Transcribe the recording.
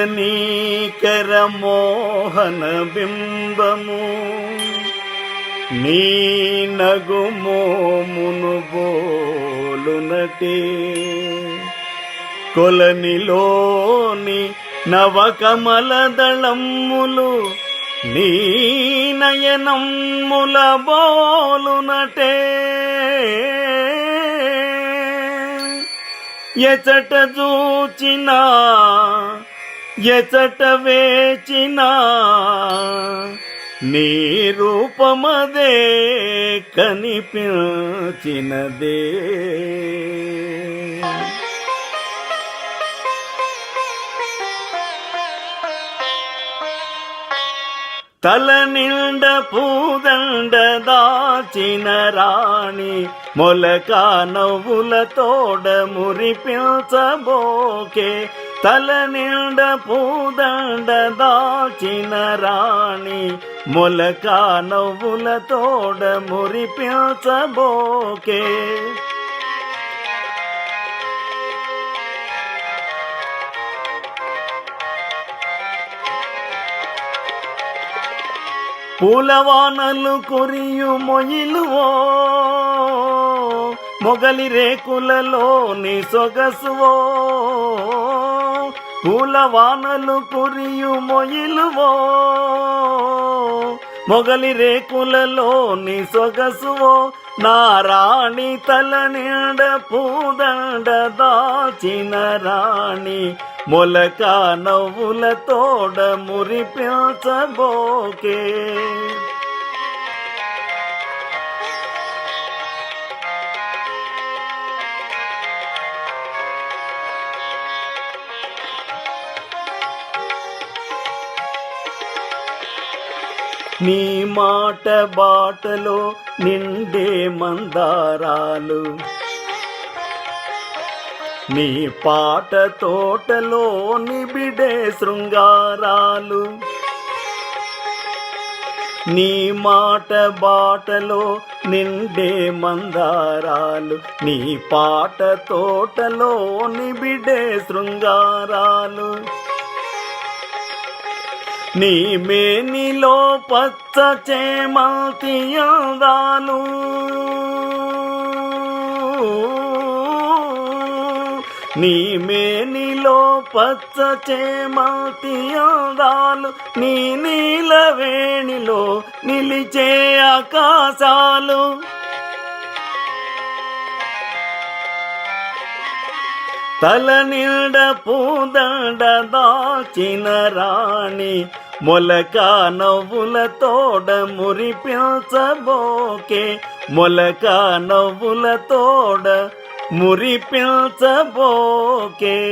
హారజనీకర మోహన బింబము నీ నగుమోమును బోలునటే కొలనిలోని నవకమల దళమ్ములు నీ నయనమ్ముల బోలునటే ఎచట చూచినా ఎచట వేచినా నీ రూపమదే కనిపించినదే. తల నిండ పూదండ దాచిన రాణి మొలక నవ్వుల తోడ మురిపించబోకే తల నిండ పూదండ పూలవానలు కొరియు మొయిలువో మొగలి రేకులలో నీ సొగసువో. పూలవానలు కొరియు మొయిలువో మొగలి రేకులలోని సొగసువో నారాణి తల నిండ పూదండ దాచిన రాణి. మొలక నవ్వుల తోడ మురిపించబోకే. నీ మాట బాటలో నిండే మందారాలు. నీ పాట తోటలో నిబిడే శృంగారాలు. నీ మాట బాటలో నిండే మందారాలు. నీ పాట తోటలో నిబిడే శృంగారాలు. నీ మేనిలో పచ్చ చేమంతి నీ మేనిలో పచ్చ చేమంతి అందాలు నీ నీలవేణిలో నిలిచే ఆకాశాలు. తల నిండ పూదండ దాచిన రాణి మొలక నవ్వుల తోడ మురిపించబోకే. మొలక నవ్వుల తోడ మురిపించబోకే.